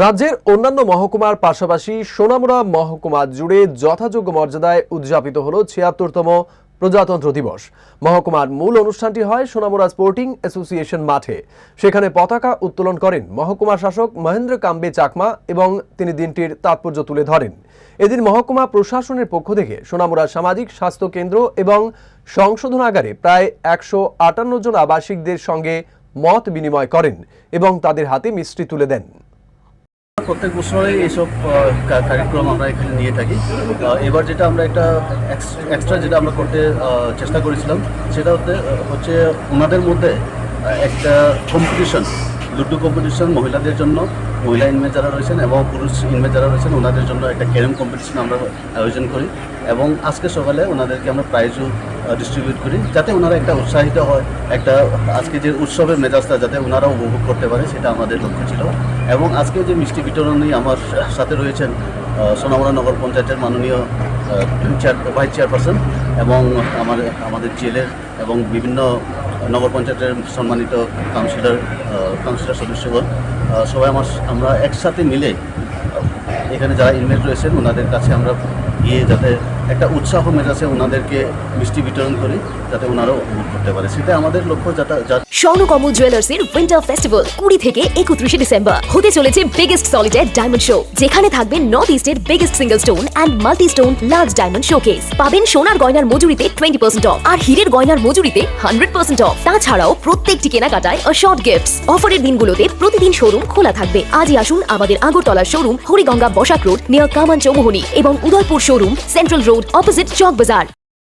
রাজ্যের অন্যান্য মহকুমার পাশাপাশি সোনামুড়া মহকুমা জুড়ে যথাযোগ্য মর্যাদায় উদযাপিত হল ছিয়াত্তরতম প্রজাতন্ত্র দিবস। মহকুমার মূল অনুষ্ঠানটি হয় সোনামুড়া স্পোর্টিং অ্যাসোসিয়েশন মাঠে। সেখানে পতাকা উত্তোলন করেন মহকুমা শাসক মহেন্দ্র কাম্বে চাকমা এবং তিনি দিনটির তাৎপর্য তুলে ধরেন। এদিন মহকুমা প্রশাসনের পক্ষ থেকে সোনামুড়া সামাজিক স্বাস্থ্য কেন্দ্র এবং সংশোধনাগারে প্রায় একশো আটান্ন জন আবাসিকদের সঙ্গে মত বিনিময় করেন এবং তাদের হাতে মিষ্টি তুলে দেন। প্রত্যেক বছরই এইসব কার্যক্রম আমরা এখানে নিয়ে থাকি। এবার যেটা আমরা একটা এক্সট্রা যেটা আমরা করতে চেষ্টা করেছিলাম, সেটা হচ্ছে হচ্ছে ওনাদের মধ্যে একটা কম্পিটিশন লুডু কম্পিটিশন মহিলাদের জন্য, মহিলা ইনমেট যারা রয়েছেন এবং পুরুষ ইনমেট যারা রয়েছেন, ওনাদের জন্য একটা ক্যারেম কম্পিটিশন আমরা আয়োজন করি এবং আজকে সকালে ওনাদেরকে আমরা প্রাইজও ডিস্ট্রিবিউট করি যাতে ওনারা একটা উৎসাহিত হয়, একটা আজকে যে উৎসবের মেজাজটা যাতে ওনারা উপভোগ করতে পারে সেটা আমাদের লক্ষ্য ছিল এবং আজকে যে মিষ্টি বিতরণী আমার সাথে রয়েছেন সোনামুড়া নগর পঞ্চায়েতের মাননীয় চেয়ার ভাইস চেয়ারপারসন এবং আমার, আমাদের জেলের এবং বিভিন্ন নগর পঞ্চায়েতের সম্মানিত কাউন্সিলর কাউন্সিলর সদস্যগণ সবাই আমার আমরা একসাথে মিলে এখানে যারা ইনভেস্ট রয়েছেন, ওনাদের কাছে আমরা গিয়ে যাতে একটা উৎসাহ মেজাজে ওনাদেরকে মিষ্টি বিতরণ করি, যাতে ওনারাও উপভোগ করতে পারে। সেটা আমাদের লক্ষ্য, যাতে স্বর্ণকমল জুয়েলার্সের উইন্টার ফেস্টিভ্যাল কুড়ি থেকে একত্রিশে ডিসেম্বর। হতে চলেছে বিগেস্ট সলিটার ডায়মন্ড শো যেখানে থাকবে নর্থ ইস্টের biggest single stone and multi stone large diamond showcase পাবেন সোনার গয়নার মজুরিতে টোয়েন্টি পার্সেন্ট অফ আর হীরের গয়নার মজুরিতে হান্ড্রেড পার্সেন্ট অফ তাছাড়াও প্রত্যেকটি কেনাকাটায় শর্ট গিফটস অফারের দিনগুলোতে প্রতিদিন শোরুম খোলা থাকবে। আজই আসুন আমাদের আগরতলার showroom Hariganga Basak road near Kaman Choumohani এবং Udaipur showroom central road Road opposite Chowk Bazaar.